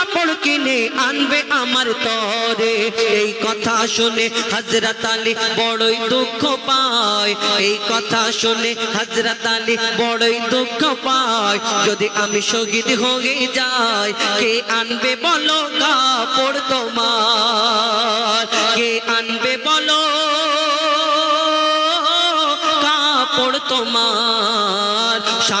কাপড় কিনে আনবে আমার তরে। এই কথা শুনে হজরত আলী বড়ই দুঃখ পায়। এই কথা শুনে হজরত আলী বড়ই দুঃখ পায়। যদি আমি শহীদ হয়ে যাই, কে আনবে বলো কাপড় তোমার? কে আনবে বলো কাপড় তোমার?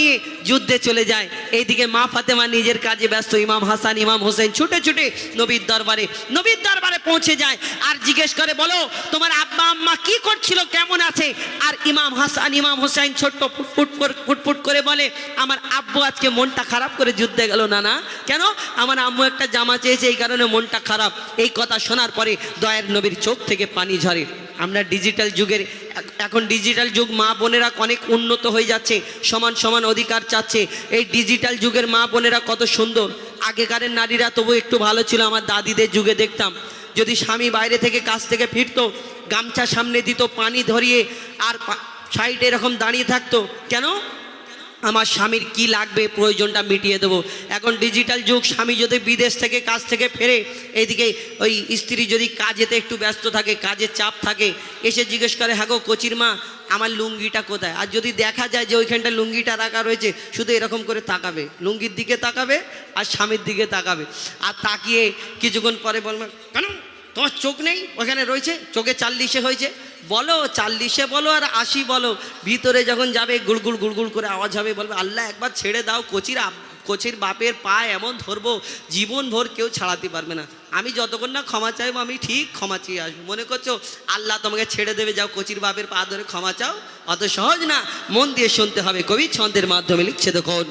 নিয়ে যুদ্ধে চলে যায়। এইদিকে মা ফাতেমা নিজের কাজে ব্যস্ত। ইমাম হাসান, ইমাম হোসেন ছুটে ছুটে নবীর দরবারে নবীর দরবারে পৌঁছে যায় আর জিজ্ঞেস করে, বলো, তোমার আব্বা আম্মা কি করছিল, কেমন আছে? আর ইমাম হাসান, ইমাম হোসেন ছোট্ট ফুটফুট ফুটফুট করে বলে, আমার আব্বু আজকে মনটা খারাপ করে যুদ্ধে গেল না না কেন? আমার আম্মু একটা জামা চেয়েছে, এই কারণে মনটা খারাপ। এই কথা শোনার পরে দয়ের নবীর চোখ থেকে পানি ঝরে। আমরা ডিজিটাল যুগের, এখন ডিজিটাল যুগ, মা বোনেরা অনেক উন্নত হয়ে যাচ্ছে, সমান সমান অধিকার চাচ্ছে। এই ডিজিটাল যুগের মা বোনেরা কত সুন্দর। আগেকারের নারীরা তবু একটু ভালো ছিল, আমার দাদিদের যুগে দেখতাম। যদি স্বামী বাইরে থেকে কাজ থেকে ফিরতো, গামছা সামনে দিত, পানি ধরিয়ে, আর সাইডে এরকম দাঁড়িয়ে থাকতো। কেন? আমার স্বামীর কি লাগবে, প্রয়োজনটা মিটিয়ে দেবো। এখন ডিজিটাল যুগ, স্বামী যদি বিদেশ থেকে, কাজ থেকে ফেরে, এইদিকে ওই স্ত্রী যদি কাজেতে একটু ব্যস্ত থাকে কাজের চাপ থাকে, এসে জিজ্ঞেস করে হ্যাঁ গো কচির মা, আমার লুঙ্গিটা কোথায়? আর যদি দেখা যায় যে ওইখানটা লুঙ্গিটা রাখা রয়েছে, শুধু এরকম করে তাকাবে। লুঙ্গির দিকে তাকাবে আর স্বামীর দিকে তাকাবে। আর তাকিয়ে কিছুক্ষণ পরে বলবে, কেন? তোমার চোখ নেই? ওখানে রয়েছে? চোখে চাল্লিশে হয়েছে? বলো, চাল্লিশে বলো আর আশি বলো। ভিতরে যখন যাবে গুড়গুড় গুড়গুড় করে আওয়াজ হবে, বলবে, আল্লাহ, একবার ছেড়ে দাও, কোচির কোচির বাপের পা এমন ধরবো জীবন ভোর কেউ ছাড়াতে পারবে না। আমি যতক্ষণ না ক্ষমা চাইব, আমি ঠিক ক্ষমা চেয়ে আসব। মনে করছ, আল্লাহ তোমাকে ছেড়ে দেবে, যাও কোচির বাপের পা ধরে ক্ষমা চাও? অত সহজ না? মন দিয়ে শুনতে হবে, কবি ছন্দের মাধ্যমে লিখছে দেখুন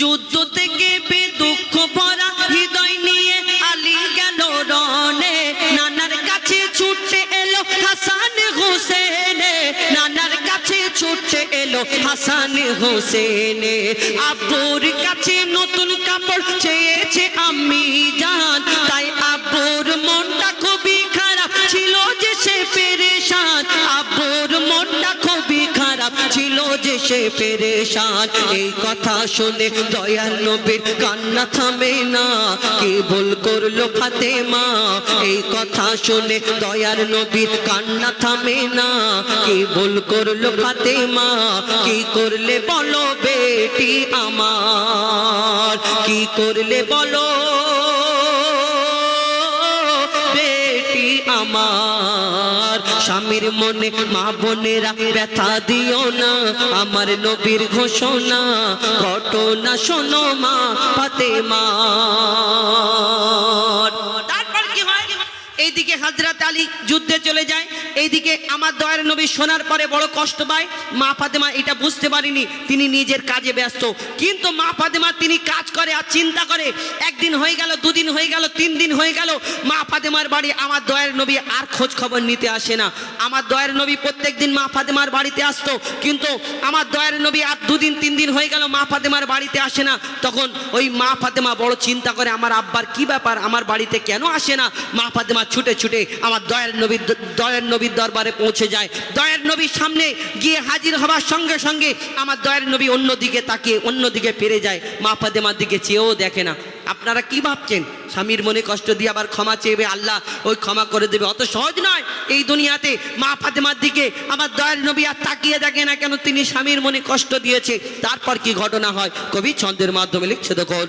যুদ্ধ থেকে বে দুঃখ ভরা হৃদয় নিয়ে আলী গেল রনে এলো হাসান, নানার কাছে ছুটে এলো হাসান হোসেনে। আব্বুর কাছে নতুন কাপড় চেয়েছে আমি জান তাই পেরেশান। আব্বুর মনটা খুবই খারাপ ছিল যে সে এই কথা শুনে নবীর কান্না থামে না কে ভুল করল ফাতেমা। এই কথা শুনে কান্না থামে না কে ভুল করল কি করলে বলো বেটি আমার? কি করলে বলো বেটি আমার? স্বামীর মনে মা বোনেরা ব্যথা দিও না, আমার নবীর ঘোষণা, ঘটনা শোনো মা পাতে মা এইদিকে হাজরাত আলী যুদ্ধে চলে যায়। এইদিকে আমার দয়ার নবী শোনার পরে বড় কষ্ট পায়। মা ফাতেমা এটা বুঝতে পারিনি, তিনি নিজের কাজে ব্যস্ত। কিন্তু মা ফাতেমা তিনি কাজ করে আর চিন্তা করে, একদিন হয়ে গেল, দুদিন হয়ে গেল, তিন দিন হয়ে গেল, মা ফাতেমার বাড়ি আমার দয়ার নবী আর খোঁজ খবর নিতে আসে না। আমার দয়ার নবী প্রত্যেক দিন মা ফাতেমার বাড়িতে আসতো, কিন্তু আমার দয়ার নবী আর দুদিন, তিন দিন হয়ে গেল মা ফাতেমার বাড়িতে আসে না। তখন ওই মা ফাতেমা বড় চিন্তা করে, আমার আব্বার কি ব্যাপার, আমার বাড়িতে কেন আসে না? মা ফাতেমা ছুটে ছুটে আমার দয়ার নবীর দয়ার নবীর দরবারে পৌঁছে যায়। দয়ার নবীর সামনে গিয়ে হাজির হবার সঙ্গে সঙ্গে আমার দয়ার নবী অন্যদিকে তাকিয়ে অন্যদিকে ফিরে যায়। মা ফাতেমার দিকে চেয়েও দেখে না। আপনারা কি ভাবছেন? স্বামীর মনে কষ্ট দিয়ে আবার ক্ষমা চেয়েবে আল্লাহ? ওই ক্ষমা করে দেবে। অত সহজ নয়। এই দুনিয়াতে মা ফাতেমার দিকে আমার দয়ার নবী আর তাকিয়ে দেখে না কেন তিনি স্বামীর মনে কষ্ট দিয়েছে। তারপর কি ঘটনা হয়? কবি ছন্দের মাধ্যমে লিখছে দেখুন।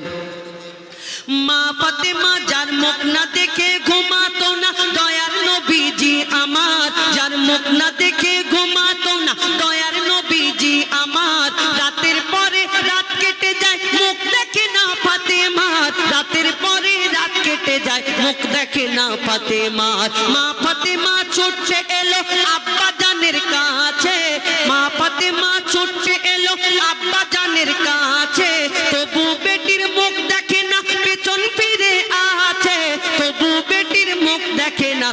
মা ফাতেমা, যার মুখ না দেখে ঘুমাতো না, দয়ার নবীজি আমার, যার মুখ না দেখে ঘুমাতো না, দয়ার নবীজি আমার। রাতের পরে রাত কেটে যায়, মুখ দেখে না ফাতেমার রাতের পরে রাত চলে যায়, মুখ দেখে না ফাতেমার মা ফাতেমা ছুটছে এলো আব্বা জানের কাছে। মা ফাতেমা ছুটছে এলো আব্বা জানের কাছে। তবু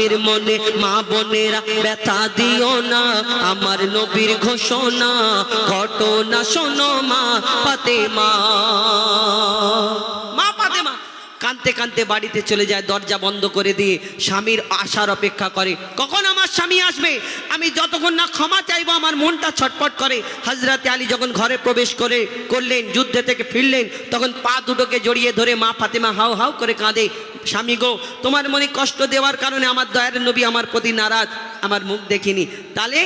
স্বামীর মনে মা বোনেরা ব্যথা দিও না। আমার নবীর ঘোষণা, ঘটনা শোনো মা পাতে মা ফাতেমা কানতে কানতে বাড়িতে চলে যায়, দরজা বন্ধ করে দিয়ে স্বামীর আসার অপেক্ষা করে। কখন আমার স্বামী আসবে? আমি যতক্ষণ না ক্ষমা চাইব, আমার মনটা ছটপট করে। হাজরাতে আলী যখন ঘরে প্রবেশ করে, করলেন, যুদ্ধে থেকে ফিরলেন, তখন পা দুটোকে জড়িয়ে ধরে মা ফাতেমা হাও হাউ করে কাঁদে। স্বামী গো, তোমার মনে কষ্ট দেওয়ার কারণে আমার দয়ার নবী আমার প্রতি নারাজ, আমার মুখ দেখিনি। তাহলে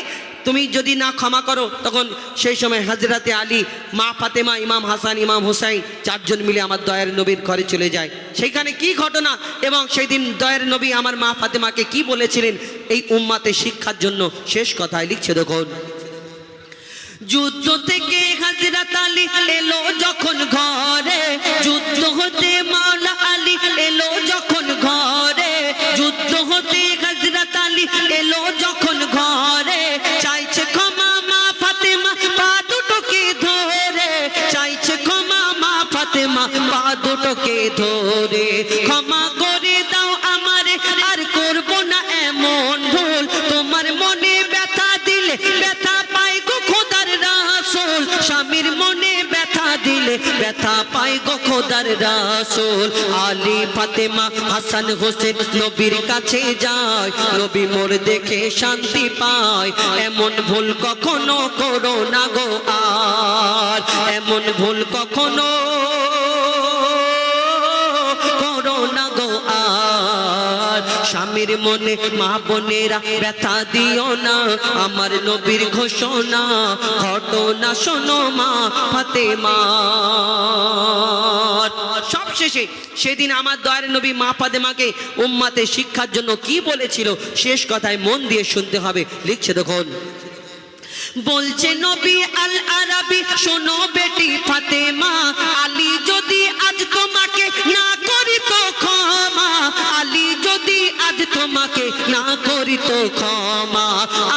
তুমি যদি না ক্ষমা করো, তখন সেই সময় হজরতে আলী, মা ফাতেমা, ইমাম হাসান, ইমাম হুসাইন চারজন মিলে আমার দয়ার নবীর ঘরে চলে যায়। সেইখানে কি ঘটনা? এবং সেই দিন দয়ার নবী আমার মা ফাতেমাকে কি বলেছিলেন? এই উম্মাতে শিক্ষার জন্য শেষ কথায় লিখছে দেখুন। যুদ্ধ থেকে হাজরাত আলী এলো যখন ঘরে, যুদ্ধ হতে মাওলা আলী এলো যখন ঘরে, যুদ্ধ হতে হাজরাত আলী এলো যখন ঘরে দুটোকে ধরে ক্ষমা করে দাও আমারে, আর করব না এমন ভুল। তোমার মনে ব্যথা দিলে ব্যথা পাই গো খোদার রাসূল। স্বামীর মনে ব্যথা দিলে ব্যথা পাই গো খোদার রাসূল। আলী, ফাতেমা, হাসান, হোসেন নবীর কাছে যায়। নবী মোর দেখে শান্তি পায়। এমন ভুল কখনো করো না গো আর। এমন ভুল কখনো স্বামীর মনে মা বোনেরা ব্যথা দিও না, আমার নবীর ঘোষণা, ঘটনা শোনো মা ফাতেমা সব শেষে সেদিন আমার দয়ার নবী মা ফাতেমাকে উম্মাতে শিক্ষার জন্য কি বলেছিল, শেষ কথায় মন দিয়ে শুনতে হবে। লিখছে দেখুন, বলছে নবী আল আরাবি শোনো বেটি ফাতেমা, আলী যদি আজ তোমাকে না করি তো ক্ষমা, আলী তোমাকে না করি তো ক্ষমা।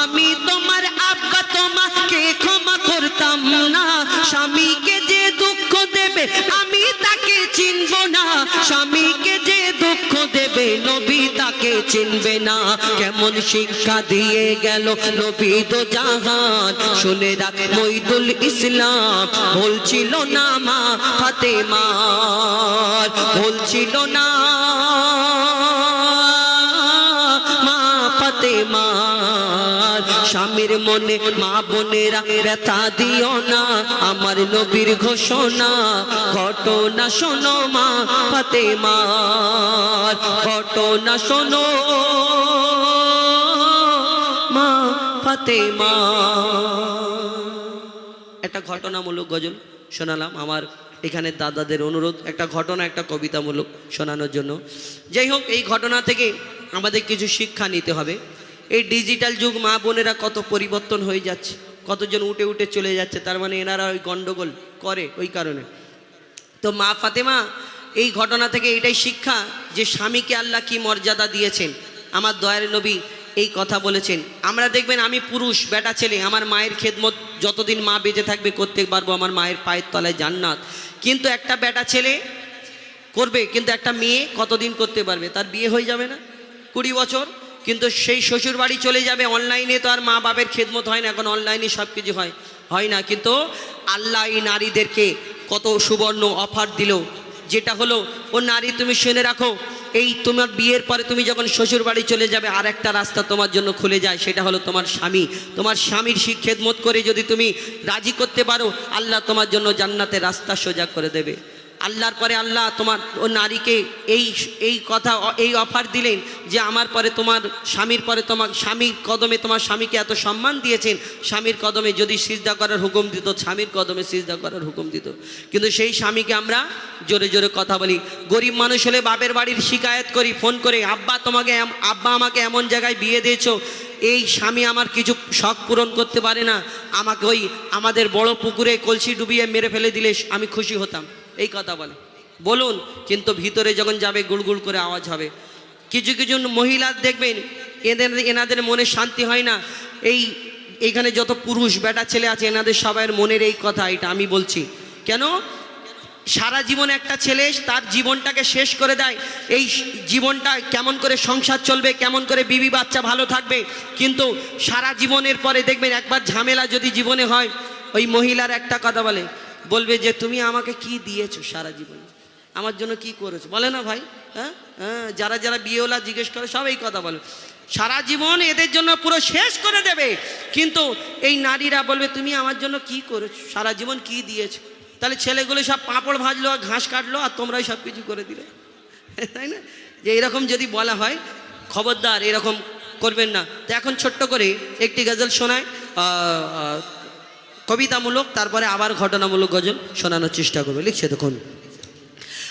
আমি তোমার আব্বা, তোমাকে ক্ষমা করতাম না। স্বামীকে যে দুঃখ দেবে, আমি তাকে চিনব না। স্বামীকে যে দুঃখ দেবে, নবী তাকে চিনবে না। কেমন শিক্ষা দিয়ে গেল নবী তো জাহান। শুনে রাখ মইদুল ইসলাম বলছিল না মা ফাতেমার বলছিল না স্বামীর মনে মা বোনেরা ব্যথা দিও না, আমার নবীর ঘোষণা। ঘটনা শোনো মা ফাতেমার ঘটনা শোনো মা ফাতেমা। একটা ঘটনামূলক গজল শোনালাম আমার এখানে দাদাদের অনুরোধ, একটা ঘটনা, একটা কবিতামূলক শোনানোর জন্য। যাই হোক, এই ঘটনা থেকে আমাদের কিছু শিক্ষা নিতে হবে। এই ডিজিটাল যুগ মা বোনেরা কত পরিবর্তন হয়ে যাচ্ছে। কতজন উঠে উঠে চলে যাচ্ছে, তার মানে এনারা ওই গন্ডগোল করে ওই কারণে। তো মা ফাতেমা, এই ঘটনা থেকে এটাই শিক্ষা যে স্বামীকে আল্লাহ কি মর্যাদা দিয়েছেন। আমার দয়ার নবী এই কথা বলেছেন। আমরা দেখবেন আমি পুরুষ, বেটা ছেলে, আমার মায়ের খেদমত যতদিন মা বেঁচে থাকবে করতে পারব আমার মায়ের পায়ের তলায় জান্নাত। কিন্তু একটা বেটা ছেলে করবে, কিন্তু একটা মেয়ে কতদিন করতে পারবে? তার বিয়ে হয়ে যাবে না? কুড়ি বছর? কিন্তু সেই শ্বশুর বাড়ি চলে যাবে, অনলাইনে তো আর মা বাপের খেদমত হয় না, এখন অনলাইনে সব কিছু হয় হয় না। কিন্তু আল্লাহ এই নারীদেরকে কত সুবর্ণ অফার দিল, যেটা হলো, ও নারী তুমি শুনে রাখো, এই তোমার বিয়ের পরে তুমি যখন শ্বশুর বাড়ি চলে যাবে আর একটা রাস্তা তোমার জন্য খুলে যায়, সেটা হলো তোমার স্বামী। তোমার স্বামীর শিক্ষেদমত করে যদি তুমি রাজি করতে পারো, আল্লাহ তোমার জন্য জান্নাতের রাস্তা সোজা করে দেবে। আল্লাহর পরে আল্লাহ তোমার ও নারীকে এই এই কথা, এই অফার দিলেন যে আমার পরে তোমার স্বামীর পরে তোমার স্বামীর কদমে তোমার স্বামীকে এত সম্মান দিয়েছেন, স্বামীর কদমে যদি সিজদা করার হুকুম দিত, স্বামীর কদমে সিজদা করার হুকুম দিত। কিন্তু সেই স্বামীকে আমরা জোরে জোরে কথা বলি। গরিব মানুষ হলে বাপের বাড়ির শিকায়ত করি, ফোন করে, আব্বা, তোমাকে আব্বা আমাকে এমন জায়গায় বিয়ে দিয়েছ, এই স্বামী আমার কিছু শখ পূরণ করতে পারে না, আমাকে ওই আমাদের বড় পুকুরে কলসি ডুবিয়ে মেরে ফেলে দিলে আমি খুশি হতাম। এই কথা বলে। বলুন, কিন্তু ভিতরে যখন যাবে গুড়গুড় করে আওয়াজ হবে। কিছু কিছু মহিলা দেখবেন, এদের, এনাদের মনে শান্তি হয় না। এই, এখানে যত পুরুষ বেটা ছেলে আছে, এনাদের সবাইয়ের মনের এই কথা, এটা আমি বলছি। কেন? সারা জীবন একটা ছেলে তার জীবনটাকে শেষ করে দেয়। এই জীবনটা কেমন করে সংসার চলবে, কেমন করে বিবি বাচ্চা ভালো থাকবে। কিন্তু সারা জীবনের পরে দেখবেন, একবার ঝামেলা যদি জীবনে হয়, ওই মহিলার একটা কথা বলে বলবে যে তুমি আমাকে কি দিয়েছ সারা জীবনে? আমার জন্য কি করেছ? বলে না ভাই হ্যাঁ? হ্যাঁ যারা যারা বিয়েওয়ালা জিজ্ঞেস করে, সব এই কথা বলে। সারা জীবন এদের জন্য পুরো শেষ করে দেবে। কিন্তু এই নারীরা বলবে, তুমি আমার জন্য কি করেছ? সারা জীবন কি দিয়েছ? তাহলে ছেলেগুলো সব পাঁপড় ভাজলো আর ঘাস কাটলো আর তোমরাই সব কিছু করে দিলে। তাই না? যে এরকম যদি বলা হয়, খবরদার এরকম করবেন না। তো এখন ছোট্ট করে একটি গজল শোনায়। কবিতামূলক তারপরে আবার ঘটনামূলক গজল শোনানোর চেষ্টা করবে। লিখছে দেখুন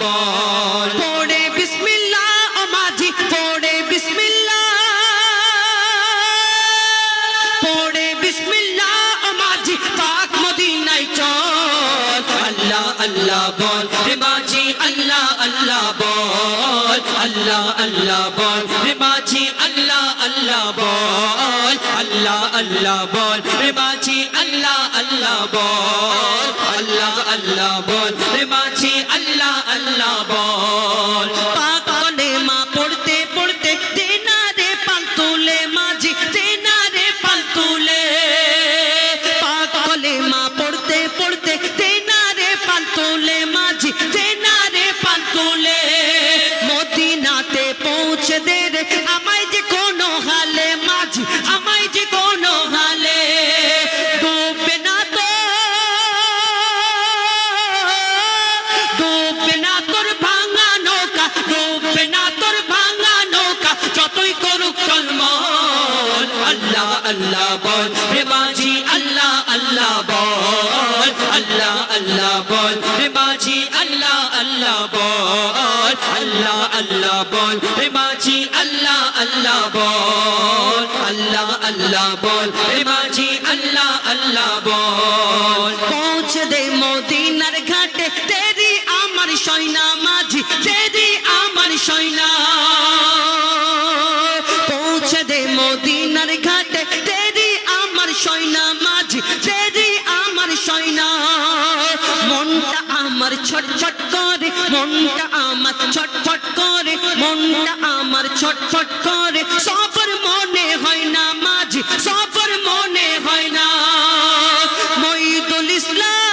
বল আল্লাহ বল রে মাঝি, আল্লাহ আল্লাহ বল, আল্লাহ আল্লাহ বল রে মাঝি, আল্লাহ আল্লাহ বল, আল্লাহ আল্লাহ বল রে মাঝি, আল্লাহ আল্লাহ বল, আল্লাহ আল্লাহ বল রে মাঝি, আল্লাহ আল্লাহ বল। পৌঁছে দে মদিনার ঘাটে, তেরি আমার সৈনা মাঝি, তেরি আমার সৈনা। ছটফট করে, মনটা আমার ছটফট করে, মনটা আমার ছটফট করে। সবর মনে হয় না মাঝি, সবর মনে হয় না। মঈদুল ইসলাম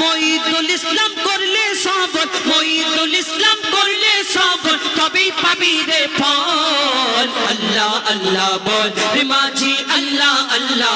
মঈদুল ইসলাম করলে সবর মঈদুল ইসলাম করলে সবর, তবেই পাবি রে ফল। আল্লাহ আল্লাহ বল, রে মাঝি, আল্লাহ আল্লাহ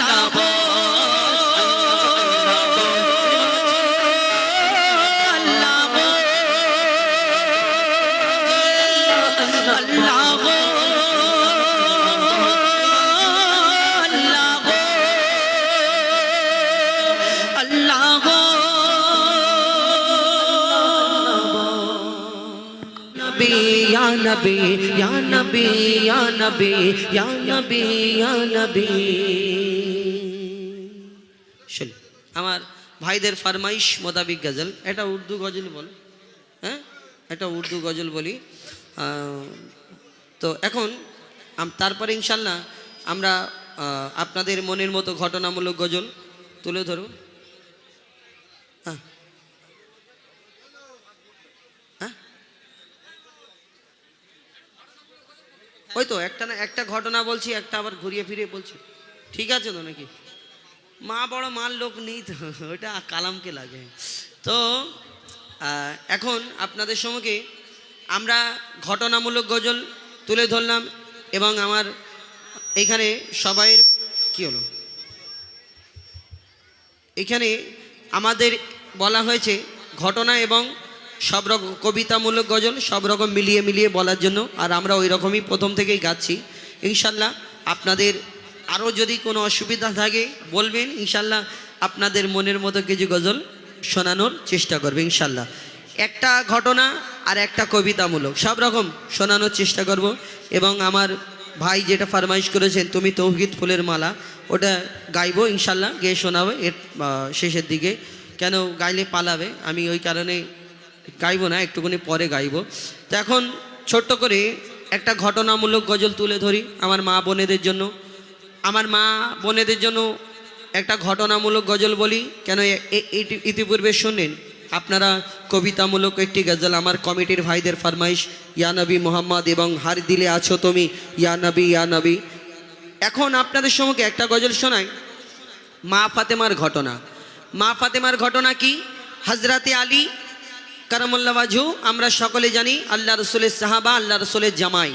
নবী, ইয়া নবী ইয়া নবী ইয়া নবী ইয়া নবী। শুনুন আমার ভাইদের ফরমাইশ মোতাবিক গজল, এটা উর্দু গজল বল হ্যাঁ? এটা উর্দু গজল বলি। তো এখন তারপরে ইনশাল্লাহ আমরা আপনাদের মনের মতো ঘটনামূলক গজল তুলে হ্যাঁ হ্যাঁ ওই তো একটা না, একটা ঘটনা বলছি, একটা আবার ঘুরিয়ে ফিরিয়ে বলছি। ঠিক আছে তো নাকি? মা বড় মার লোক নেই তো, ওটা কালামকে লাগে। তো এখন আপনাদের সঙ্গে আমরা ঘটনামূলক গজল তুলে ধরলাম এবং আমার এখানে সবাইয়ের কি হলো? এখানে আমাদের বলা হয়েছে ঘটনা এবং সব রকম কবিতামূলক গজল সব রকম মিলিয়ে মিলিয়ে বলার জন্য। আর আমরা ওই রকমই প্রথম থেকেই গাচ্ছি। ইনশাল্লাহ আপনাদের আরও যদি কোনো অসুবিধা থাকে বলবেন, ইনশাল্লাহ আপনাদের মনের মতো কিছু গজল শোনানোর চেষ্টা করবে ইনশাল্লাহ। একটা ঘটনা আর একটা কবিতামূলক সব রকম শোনানোর চেষ্টা করব। এবং আমার ভাই যেটা ফরমাইশ করেছেন, তুমি তৌহিদ ফুলের মালা, ওটা গাইবো ইনশাল্লাহ, গিয়ে শোনাবে, এর শেষের দিকে। কেন গাইলে পালাবে? আমি ওই কারণে গাইবো না, একটুখানি পরে গাইবো। তো এখন ছোট্ট করে একটা ঘটনামূলক গজল তুলে ধরি আমার মা বোনেদের জন্য। আমার মা বোনেদের জন্য একটা ঘটনামূলক গজল বলি, কেন ইতিপূর্বে শুনলেন? আপনারা কবিতামূলক একটি গজল, আমার কমিটির ভাইদের ফরমাইশ, ইয়া নবী মোহাম্মদ এবং হার দিলে আছো তুমি, ইয়া নবী ইয়া নবী এখন আপনাদের সম্মুখে একটা গজল শোনাই। মা ফাতেমার ঘটনা। মা ফাতেমার ঘটনা কি? হজরতে আলী কারামুল্লা বাজু আমরা সকলে জানি আল্লাহ রসুলের সাহাবা, আল্লাহ রসুলের জামাই।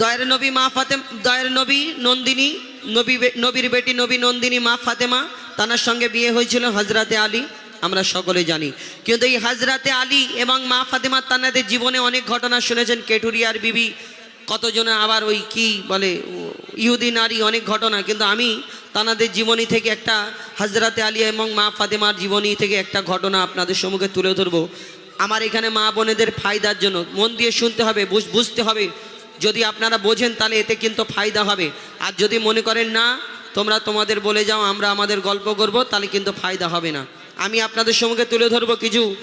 দয়ের নবী মা ফাতেম, দয়ের নবী নন্দিনী, নবী নবীর বেটি নবী নন্দিনী মা ফাতেমা, তানার সঙ্গে বিয়ে হয়েছিল হজরতে আলী, আমরা সকলে জানি। কিন্তু এই হজরতে আলী এবং মা ফাতেমা তানাদের জীবনে অনেক ঘটনা শুনেছেন। কেটুরিয়ার বিবি, কতজনে আবার ওই কি বলে, ইহুদি নারী, অনেক ঘটনা। কিন্তু আমি তানাদের জীবনী থেকে একটা হজরতে আলী এবং মা ফাতেমার জীবনী থেকে একটা ঘটনা আপনাদের সম্মুখে তুলে ধরবো। আমার এখানে মা বোনেদের ফায়দার জন্য মন দিয়ে শুনতে হবে, বুঝ- বুঝতে হবে। যদি আপনারা বোঝেন তাহলে এতে কিন্তু ফায়দা হবে। আর যদি মনে করেন না, তোমরা তোমাদের বলে যাও, আমরা আমাদের গল্প করব, তাহলে কিন্তু ফায়দা হবে না। আমি আপনাদের সঙ্গে তুলে ধরবো কিছু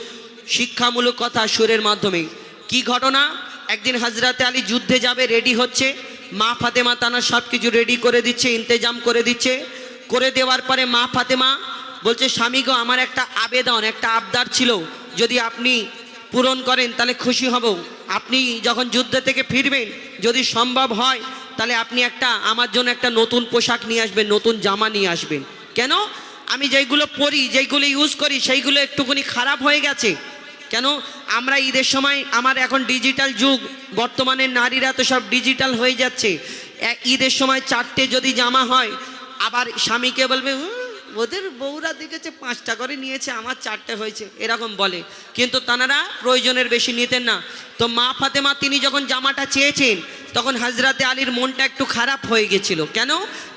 শিক্ষামূলক কথা সুরের মাধ্যমে। কি ঘটনা? একদিন হাজরাতে আলী যুদ্ধে যাবে রেডি হচ্ছে। মা ফাতেমা তানা সব কিছু রেডি করে দিচ্ছে, ইন্তেজাম করে দিচ্ছে। করে দেওয়ার পরে মা ফাতেমা বলছে, স্বামী গো, আমার একটা আবেদন, একটা আবদার ছিল। যদি আপনি পূরণ করেন তাহলে খুশি হব। আপনি যখন যুদ্ধ থেকে ফিরবেন যদি সম্ভব হয় তাহলে আপনি একটা আমার জন্য একটা নতুন পোশাক নিয়ে আসবেন নতুন জামা নিয়ে আসবেন। কেন? আমি যেইগুলো পরি যেইগুলো ইউজ করি সেইগুলো একটুখানি খারাপ হয়ে গেছে। কেন? আমরা ঈদের সময় আমার এখন ডিজিটাল যুগ বর্তমানে নারীরা তো সব ডিজিটাল হয়ে যাচ্ছে। ঈদের সময় চারটে যদি জামা হয় আবার স্বামীকে বলবে "হুম, ওদের বউরা দেখেছে, পাঁচটা করে নিয়েছে, আমার চারটে হয়েছে, এরকম বলে। কিন্তু তানারা প্রয়োজনের বেশি নিতেন না। তো মা ফাতেমা, তিনি যখন জামাটা চেয়েছেন, তখন হাজরাতে আলীর মনটা একটু খারাপ হয়ে গেছিল। কেন?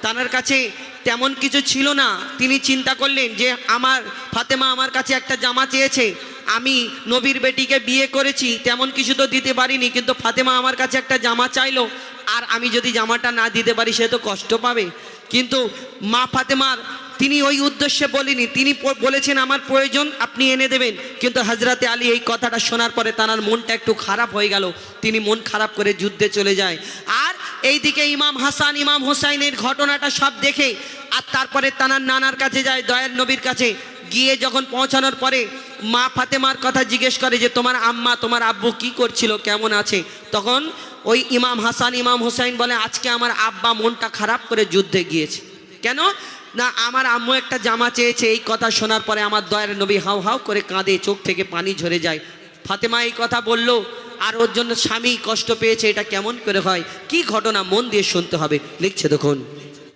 তানার কাছে তেমন কিছু ছিল না। তিনি চিন্তা করলেন যে, আমার ফাতেমা আমার কাছে একটা জামা চেয়েছে, আমি নবীর বেটিকে বিয়ে করেছি, তেমন কিছু তো দিতে পারিনি, কিন্তু ফাতেমা আমার কাছে একটা জামা চাইলো, আর আমি যদি জামাটা না দিতে পারি, সে তো কষ্ট পাবে। কিন্তু মা ফাতেমার তিনি ওই উদ্দেশ্যে বলিনি, তিনি বলেছেন, আমার প্রয়োজন, আপনি এনে দেবেন। কিন্তু হজরতে আলী এই কথাটা শোনার পরে তার মনটা একটু খারাপ হয়ে গেল। তিনি মন খারাপ করে যুদ্ধে চলে যায়। আর এইদিকে ইমাম হাসান, ইমাম হোসাইনের ঘটনাটা সব দেখে, আর তারপরে তানার নানার কাছে যায় দয়ার নবীর কাছে। গিয়ে যখন পৌঁছানোর পরে মা ফাতেমার কথা জিজ্ঞেস করে যে, তোমার আম্মা, তোমার আব্বু কি করছিল, কেমন আছে? তখন ওই ইমাম হাসান, ইমাম হোসাইন বলে, আজকে আমার আব্বা মনটা খারাপ করে যুদ্ধে গিয়েছে। কেন? না, আমার আম্মু একটা জামা চেয়েছে, এই কথা শোনার পরে আমার দয়ের নবী হাউ হাউ করে কাঁদে, চোখ থেকে পানি ঝরে যায়। ফাতেমা এই কথা বলল, আর ওর জন্য স্বামী কষ্ট পেয়েছে, এটা কেমন করে হয়? কি ঘটনা? মন দিয়ে শুনতে হবে। লিখছে দেখুন